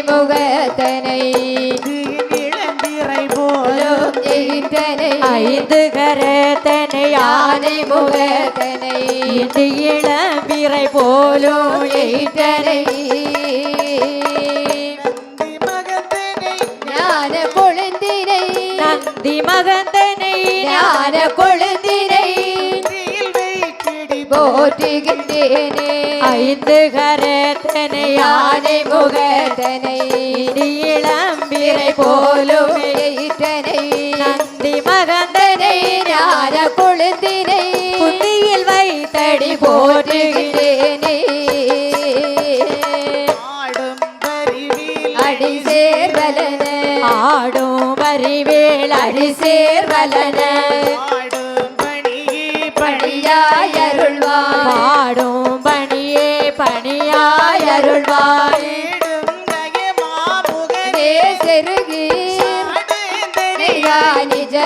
கரத்தனையான் முகத்தனை இளந்திரை போலும் ஈட்டனை ஐந்து கரத்தனை யானை முகத்தனை ஐந்து இளம்பிறை போலும் ஈட்டனை நந்தி மகந்தனை ஞான கொழுந்தினை நந்தி மகந்தனை ஞான கொழுந்தினை போற்றுகின்றேனே ஐந்து கரத்தனை யானை முகத்தனை ஐந்து இளம்பிறை போலும் ஈட்டனை நந்தி மகந்தனை ஞான கொழுந்தினை. புத்தியில் வைத்தடி போற்றுகின்றேனே. ஆடும் பரிவில் அடி சேர்வலன. ஆடும் வரிவேல் அடி சேர்வலன. ஆடும்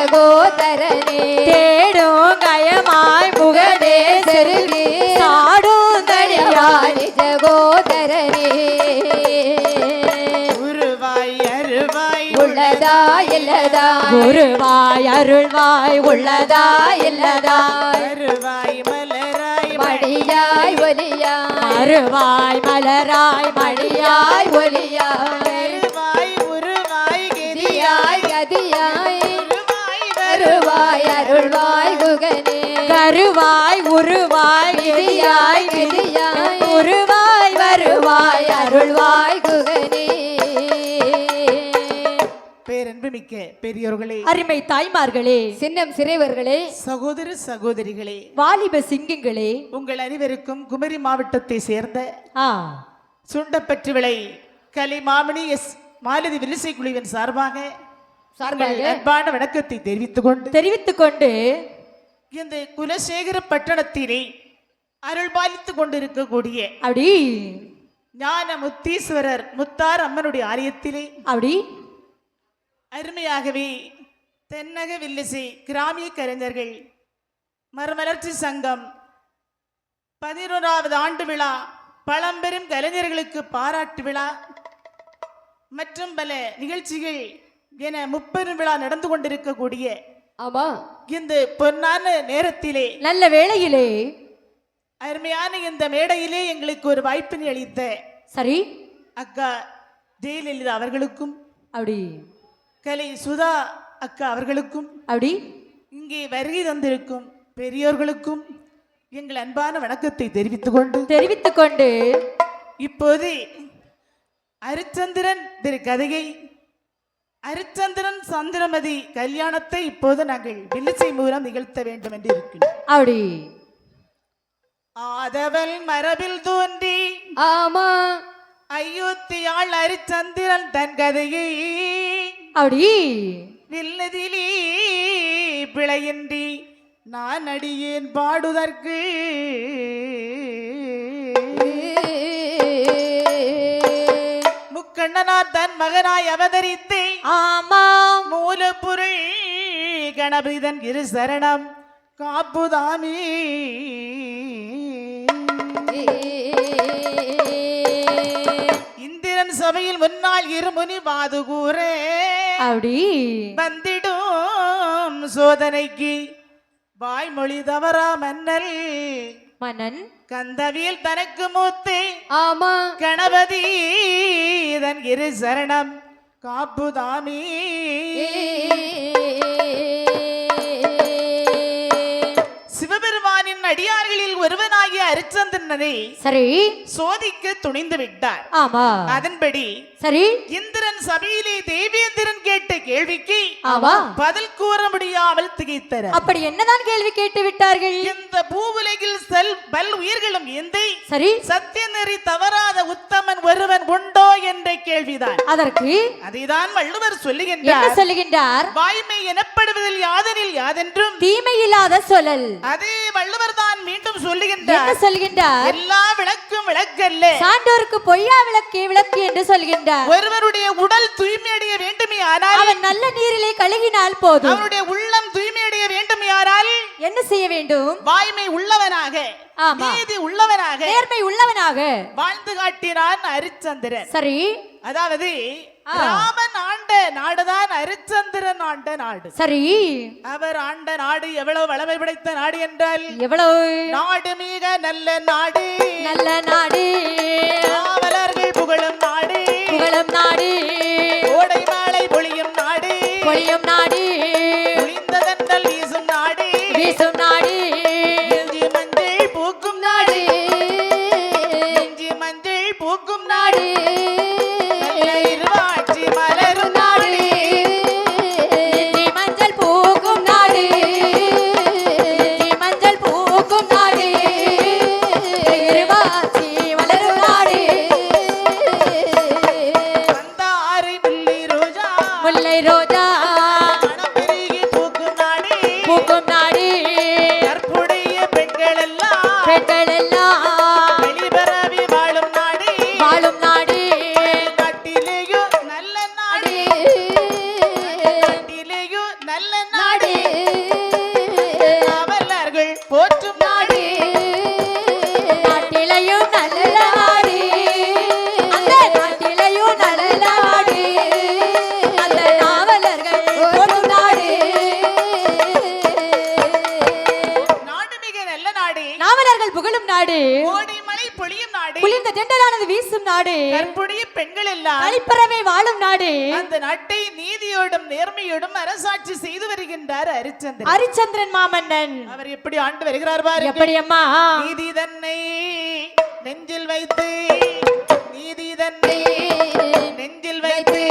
நிஜ கோதரனே தேடும் கயமாய் முகதே செருகி சாடும் தடியாய். நிஜ கோதரனே உருவாய் அருவாய் உள்ளதா இல்லதா குருவாய் அருள்வாய் உள்ளதா இல்லதா அருவாய் மலராய் மடியாய் ஒலியாய். அருவாய் மலராய் மடியாய் ஒலியாய். கருவாய் உருவாய் விதியாய் விதியாய். உருவாய் வருவாய் வருவாய் அருள்வாய் குகனே. பேரன்பு மிக்க பெரியோர்களே அருமை தாய்மார்களே சின்னம் சிறைவர்களே சகோதர சகோதரிகளே வாலிப சிங்கங்களே. உங்கள் அனைவருக்கும் குமரி மாவட்டத்தை சேர்ந்த சுண்டப்பற்று விளை கலை மாமணி எஸ் மாலதி விலிசை குழுவின் சார்பாக சார்பாக அன்பான வணக்கத்தை தெரிவித்துக் கொண்டு தெரிவித்துக் கொண்டு இந்த குலசேகர பட்டணத்திலே அருள் பாலித்துக் கொண்டிருக்கக்கூடிய அப்படி. ஞான முத்தீஸ்வரர் முத்தார் அம்மனுடைய ஆலயத்திலே அப்படி. அருமையாகவே தென்னக வில்லிசை கிராமிய கலைஞர்கள் மறுமலர்ச்சி சங்கம் பதினோராவது ஆண்டு விழா பழம்பெரும் கலைஞர்களுக்கு பாராட்டு விழா மற்றும் பல நிகழ்ச்சிகள் என முப்பெரும் விழா நடந்து கொண்டிருக்கக்கூடிய ஆமா. இந்த பொன்னான நேரத்திலே நல்ல வேளையிலே அருமையான இந்த மேடையிலே எங்களுக்கு ஒரு வாய்ப்பினை அளித்த சரி. அக்கா ஜெயலலிதா அவர்களுக்கும் அப்படி. கலை சுதா அக்கா அவர்களுக்கும் அப்படி. இங்கே வருகை தந்திருக்கும் பெரியோர்களுக்கும் எங்கள் அன்பான வணக்கத்தை தெரிவித்துக் கொண்டு தெரிவித்துக் கொண்டு இப்போது அரிச்சந்திரன் திரு கதையை அரிச்சந்திரன் சந்திரமதி கல்யாணத்தை இப்போது நாங்கள் வில்லிசை மூலம் நிகழ்த்த வேண்டும் என்று இருக்கிறோம் அப்படி. ஆதவல் மரபில் தோன்றி ஆமா. அயோத்தியாள் அரிச்சந்திரன் தன் கதையை அப்படி. வில்லதிலே பிழையின்றி நான் அடியேன் பாடுதற்கு முக்கண்ணனார் தன் மகனாய் அவதரித்து ஆமாம். மூலப்பொருள் கணபதிதன் இரு சரணம் காப்புதாமே. இந்திரன் சபையில் முன்னாள் இருமுனி வாதுகூரே அப்படி. வந்திடும் சோதனைக்கு வாய்மொழி தவறா மன்னல். மன்னன். கந்தவியல் தனக்கு மூத்து ஆமா. கணபதி தன் இரு சரணம். காப்புதாமே சிவபெருமானின் அடியார்களில் ஒருவனாகிய அரிச்சந்திரனை சரி. சோதிக்க துணிந்து விட்டார். ஆமா. அதன்படி சரி. இந்திரன் சபையிலே தேவேந்திரன் கேட்ட கேள்விக்கு ஆமா பதில் கூற முடியாமல் திகைத்தனர். அப்படி என்னதான் கேள்வி கேட்டு விட்டார்கள்? இந்த பூவுலகில் செல் பல் உயிர்களும் எந்தை சரி. சத்திய நெறி தவறாத உத்தமன் ஒருவன் உண்டோ என்ற கேள்விதான். அதற்கு அதைதான் வள்ளுவர் சொல்லுகின்றார். சொல்லுகின்றார்? வாய்மை எனப்படுவதில் யாதனில் யாதென்றும் தீமை இல்லாத சொல்லல். அதே வள்ளுவர் தான் மீண்டும் சொல்லுகின்றார். சொல்கின்றார் எல்லா விளக்கும் விளக்கல்ல. சான்றோருக்கு பொய்யா விளக்கு விளக்கு என்று சொல்கின்றார் ஒருவருடைய உடல் தூய்மையடைய வேண்டுமே ஆனால் அவன் நல்ல நீரிலே கழுகினால் போதும். அவருடைய உள்ளம் தூய்மையடைய வேண்டுமே ஆனால் என்ன செய்ய வேண்டும்? வாய்மை உள்ளவனாக. நீதி உள்ளவனாக நேர்மை உள்ளவனாக. வாழ்ந்து காட்டினான் அரிச்சந்திரன். சரி. அதாவது. ராமன் ஆண்ட நாடுதான் அரிச்சந்திரன் ஆண்ட நாடு. சரி. அவர் ஆண்ட நாடு எவ்வளவு வளமை படைத்த நாடு என்றால் எவ்வளவு? நாடு மிக நல்ல நாடு. நல்ல நாடு. காவலர்கள் புகழும் நாடு. புகழும் நாடு. கோடை மாலை பொழியும் நாடு. பொழியும் நாடு. புளிந்ததன்றல் வீசும் நாடு. வீசும் தென்றலானது வீசும் நாடு. கற்புடைய பெண்கள் எல்லாம் கழிப்பறவை வாழும் நாடு. அந்த நாட்டை நீதியோடும் நேர்மையோடும் அரசாட்சி செய்து வருகின்றார் ஹரிச்சந்திரன் ஹரிச்சந்திரன் மாமன்னன். அவர் எப்படி ஆண்டு வருகிறார் பாருங்க. எப்படி அம்மா நீதி தன்னை நெஞ்சில் வைத்து நீதி தன்னை நெஞ்சில் வைத்து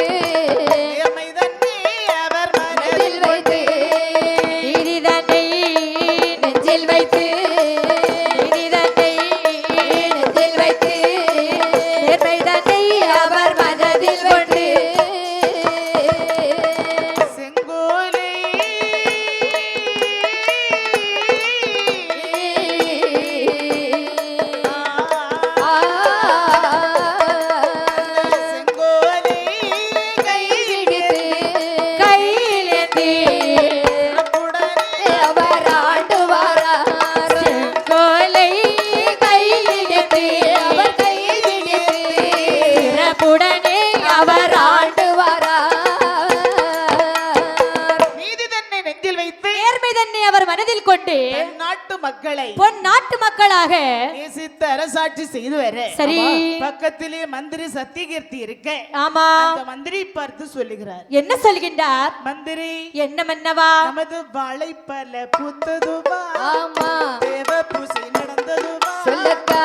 வைத்து நேர்மை தன்னை அவர் மனதில் கொண்டு நாட்டு மக்களை பொன் நாட்டு மக்களாக நேசித்து அரசாட்சி செய்து வர. சரி. பக்கத்திலே மந்திரி சத்தியகீர்த்தி இருக்க. ஆமா. அந்த மந்திரி பார்த்து சொல்லுகிறார். என்ன சொல்கின்றார்? மந்திரி என்ன மன்னவா? நமது வாழைப்பல பூத்ததுவா? ஆமா. தேவ பூசை நடந்ததுவா? சொல்லக்கா.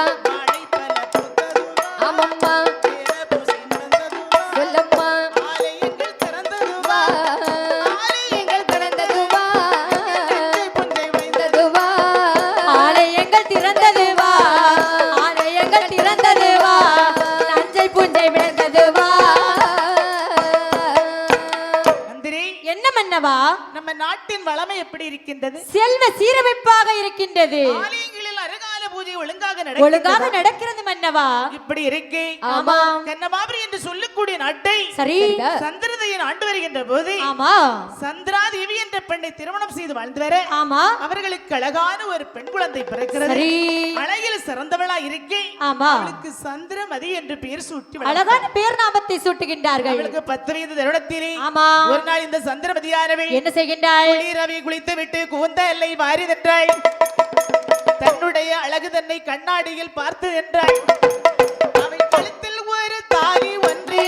மன்னவா நம்ம நாட்டின் வளமை எப்படி இருக்கின்றது? செல்வ சீரமைப்பாக இருக்கின்றது. பூஜை ஒழுங்காக ஒழுங்காக நடக்கிறது மன்னவா? இப்படி இருக்கே. ஆமாம். கண்ணமாபுரி என்று சொல்லக்கூடிய நாட்டை சரி. சந்திரதையன் ஆண்டு வருகின்ற போது ஆமா. சந்திரா தேவி என்ற பெண்ணை திருமணம் செய்து வாழ்ந்து வர ஆமா. அவர்களுக்கு அழகான ஒரு பெண் குழந்தை பிறக்கிறது. அழகில் சிறந்தவளா இருக்கே. ஆமா. அவளுக்கு சந்திரமதி என்று பெயர் சூட்டி. அழகான பேர் நாமத்தை சூட்டுகின்றார்கள். அவளுக்கு பத்து வயது தருணத்திலே ஆமா. ஒரு நாள் இந்த சந்திரமதியானவள் என்ன செய்கின்றாள்? குளிரவை குளித்து விட்டு கூந்த எல்லை வாரி நின்றாள் தன்னுடைய அழகு தன்னை கண்ணாடியில் பார்த்து நின்றாள் அவள் கழுத்தில் ஒரு தாலி ஒன்று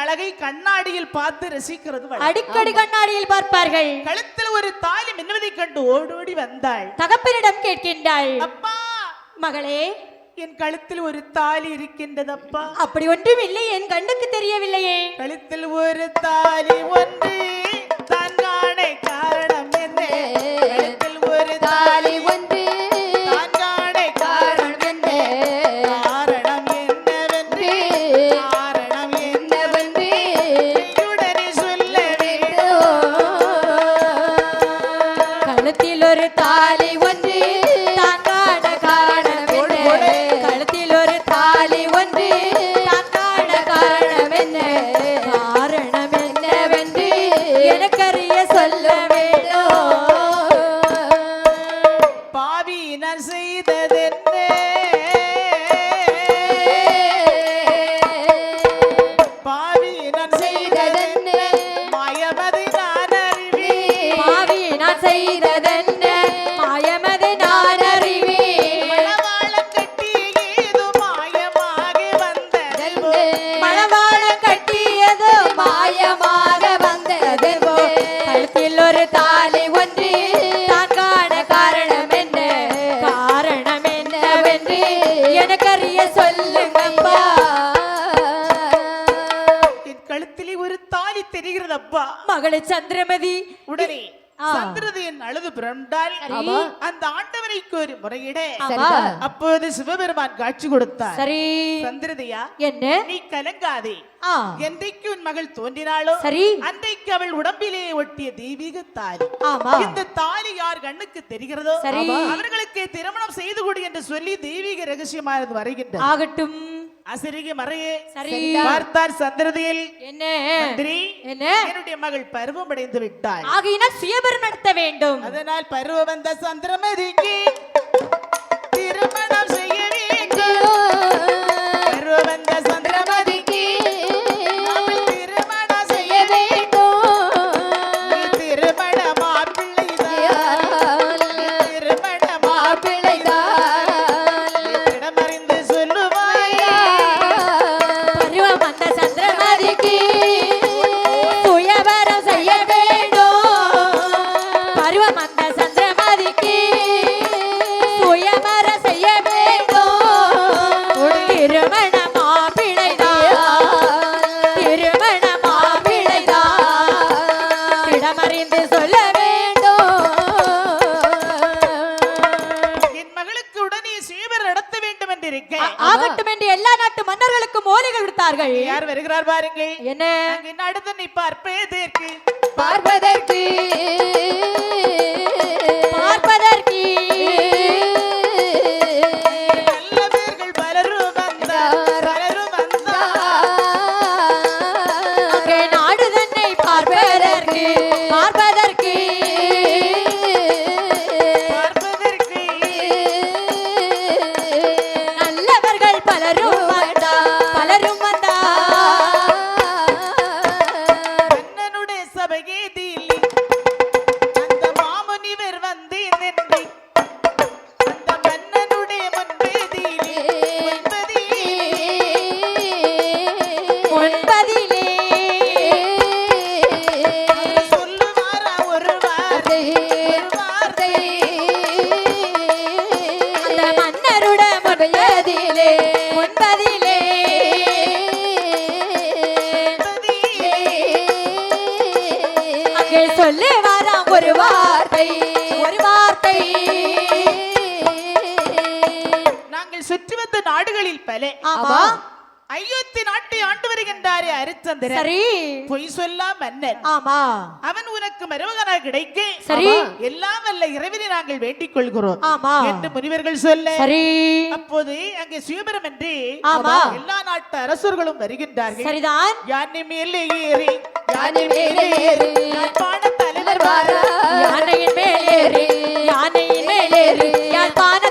அழகை கண்ணாடியில் பார்த்து ரசிக்கிறது. அடிக்கடி கண்ணாடியில் பார்ப்பார்கள். கழுத்தில் ஒரு மின்னுவதைக் கண்டு ஓடோடி வந்தாள். தகப்பனிடம் கேட்கின்றாள். அப்பா! மகளே! என் கழுத்தில் ஒரு தாலி இருக்கின்றதப்பா. அப்படி ஒன்றும் இல்லை என் கண்ணுக்கு தெரியவில்லையே. கழுத்தில் ஒரு தாலி ஒன்று செய்ததென்ன தெரிகிறதப்பா மகளு சந்திரமதி. உடனே. சந்திரதையின் அழுது புரண்டால். அந்த ஆண்டவனைக்கு ஒரு முறையிட. அப்போது சிவபெருமான் காட்சி கொடுத்தார். சரி. சந்திரதையா என்ன? நீ கலங்காதே. என்றைக்கு உன் மகள் தோன்றினாளோ சரி. அன்றைக்கு அவள் உடம்பிலே ஒட்டிய தெய்வீக தாலி. இந்த தாலி யார் கண்ணுக்கு தெரிகிறதோ. அவர்களுக்கு திருமணம் செய்து கொடு என்று சொல்லி தெய்வீக ரகசியமானது வருகின்றது. ஆகட்டும். அசரிக மறையே. சரி. பார்த்தார் சந்திரதையில். என்ன? மந்திரி என்ன? என்னுடைய மகள் பருவம் அடைந்து விட்டாள். ஆகையினால் சுயபரம் நடத்த வேண்டும். அதனால் பருவம் வந்த சந்திரமதிக்கு ஆகட்டும் என்று எல்லா நாட்டு மன்னர்களுக்கும் ஓலைகள் விடுத்தார்கள். யார் வருகிறார் பாருங்கள் என்ன? அடுத்து நீ பார்ப்பதற்கு பார்ப்பதற்கு. நாடுகளில் பல. ஆமா. அயோத்தி நாட்டை ஆண்டு வருகின்றாரே அரிச்சந்திரன். சரி. பொய் சொல்லா மன்னன் ஆமா. அவன் உனக்கு மருமகனாக கிடைக்க. சரி. எல்லாம் வல்ல இறைவனை நாங்கள் வேண்டிக் கொள்கிறோம் ஆமா. என்று முனிவர்கள் சொல்ல. சரி. அப்போது அங்கே சுயபரம் என்று ஆமா. எல்லா நாட்டு அரசர்களும் வருகின்றார்கள். சரிதான். யானை மேலே ஏறி யானை மேலே ஏறி யாழ்ப்பாண தலைவர் வாரா யானையின் மேல் ஏறி யானையின் மேல் ஏறி யாழ்ப்பாண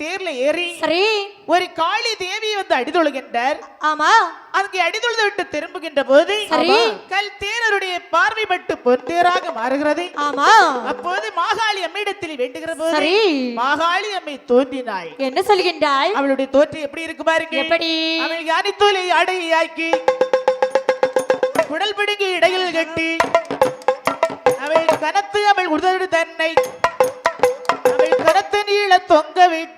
தேர்ல ஏறி சரி. ஒரு காளி தேவி வந்து அடிதொழுகின்றார். ஆமா. அங்கே அடிதொழுது விட்டு திரும்புகின்ற போது. கல் தேரருடைய பார்வை பட்டு பொன்தேராக மாறுகிறது. ஆமா. அப்போது மாகாளி அம்மையிடத்தில் வேண்டுகிற போது மாகாளி அம்மை தோன்றினாள். என்ன சொல்கின்றாய்? அவளுடைய தோற்றம் எப்படி இருக்கு பாருங்க. எப்படி? அவள் யானித்தோலை ஆடையாக்கி குடல் பிடுங்கி இடையில் கட்டி அவள் கனத்து அவள் உதடு தன்னை அவள் கனத்து நீள தொங்க விட்டு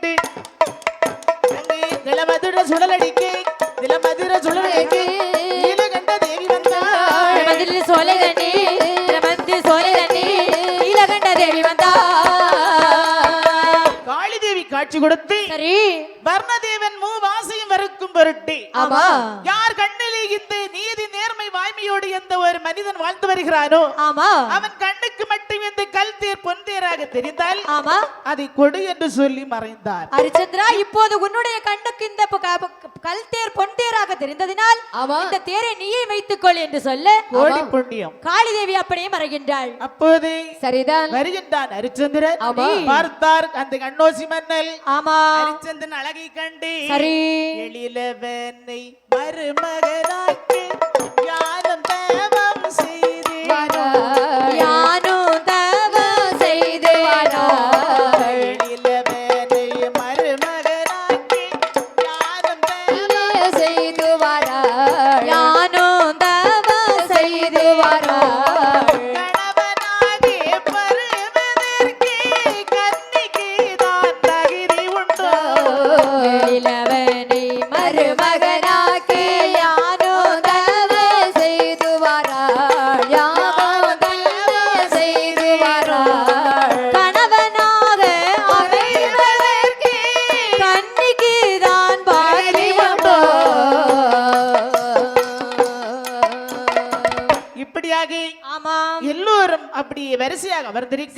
நிலமதுர சுழலடிக்க நிலமதுர சுழலடிக்க நீலகண்ட தேவி நீலகண்ட வந்தா காளி தேவி காட்சி கொடுத்து சரி. வர்ணதேவன் மூவாசையும் வறுக்கும் பொருட்டு. ஆமா. யார் கண்ணிலே இந்த நீதி வாய்மையோடு எந்த ஒரு மனிதன் வாழ்ந்து வருகிறானோ ஆமா. அவன் கண்ணுக்கு மட்டும் இந்த கல் தேர் பொன் தேராக தெரிந்தால் ஆமா. அதை கொடு என்று சொல்லி மறைந்தார். ஹரிச்சந்திரா இப்போது உன்னுடைய கண்ணுக்கு இந்த கல் தேர் பொன் தேராக தெரிந்ததினால் இந்த தேரை நீயே வைத்துக்கொள் என்று சொல்ல கோடி புண்ணியம். காளி தேவி அப்படியே மறைகின்றாள். அப்போது சரிதான். வருகின்றான் ஹரிச்சந்திரன் ஆமா. பார்த்தார் அந்த கண்ணோசி மன்னல். ஆமா. ஹரிச்சந்திரன் அழகை கண்டு சரி. எழிலவனை மருமகனாக்கி Yeah.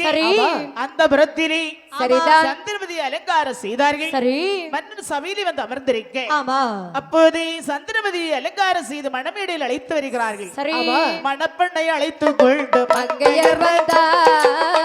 சரி. அந்த புறத்திலே சரிதான். சந்திரபதி அலங்காரம் செய்தார்கள். சரி. மன்னன் சபையிலே வந்து அமர்ந்திருக்க. ஆமா. அப்போது சந்திரபதி அலங்காரம் செய்து மணமேடையில் அழைத்து வருகிறார்கள். சரி. மணப்பெண்ணை அழைத்து கொண்டு மங்கையர் வந்தார்.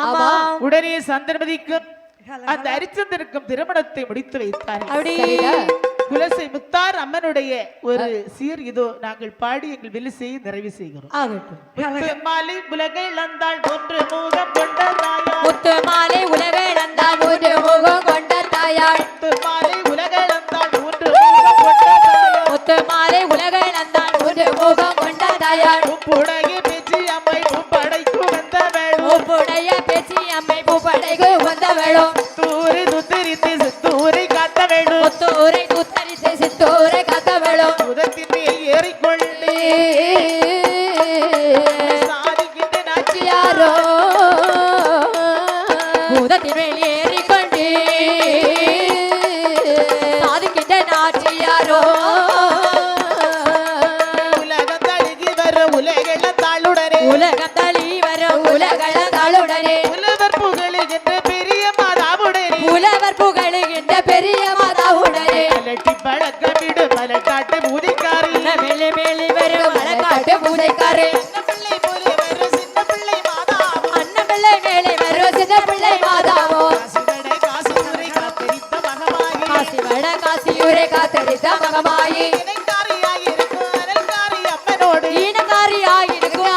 ஆமா. உடனே சந்திரமதிக்கும் அந்த ஹரிச்சந்திரனுக்கும் திருமணத்தை முடித்து வைத்தார். குலசை முத்தார் அம்மனுடைய ஒரு சீர் இதோ நாங்கள் பாடி எங்கள் விலிசையை நிறைவு செய்கிறோம். மாலை உலகை இழந்தாள் ஒன்று மூகம் கொண்ட தாயார். முத்து மாலை உலக இழந்தால் மூன்று முகம் கொண்ட தாயாள் முத்து மாலை உலகை இழந்தாள் ஒன்று மூகம் கொண்ட தாயார். முத்து மாலை உலக இழந்தால் மூன்று முகம் கொண்ட தாயாள் உப்புடகை வேணும் உப்புடைய பேச்சி அம்மை படைக்கு வந்தவளும். தூரி துத்திரித்து சித்தூரை காத்த வேணும் முத்தூரை உத்தரித்து சித்தூரை காத்தவளும். முதத்தின் மேல் ஏறிக்கொண்டு மகமாயி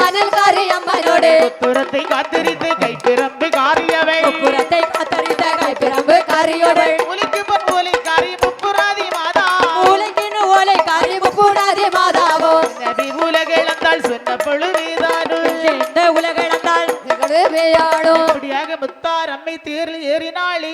அனல்காரி அம்மனோடு. புறத்தை காத்திரித்து கைப்பிறம்பு காரியவை. புறத்தை காத்தறிந்த பிரம்பு காரியோடு. ஒலிக்கு பொலிக்காரி முப்புராதி மாதா. மூளைக்கின்னு ஓலைக்காரி அறிவு கூடாதே மாதாவோ நபி உலகிழந்தால் சொன்ன பொழுதுதானும் இந்த உலகளந்தால் திகழ் வேயாடும் அப்படியாக முத்தார் அம்மை தேரில் ஏறினாளே.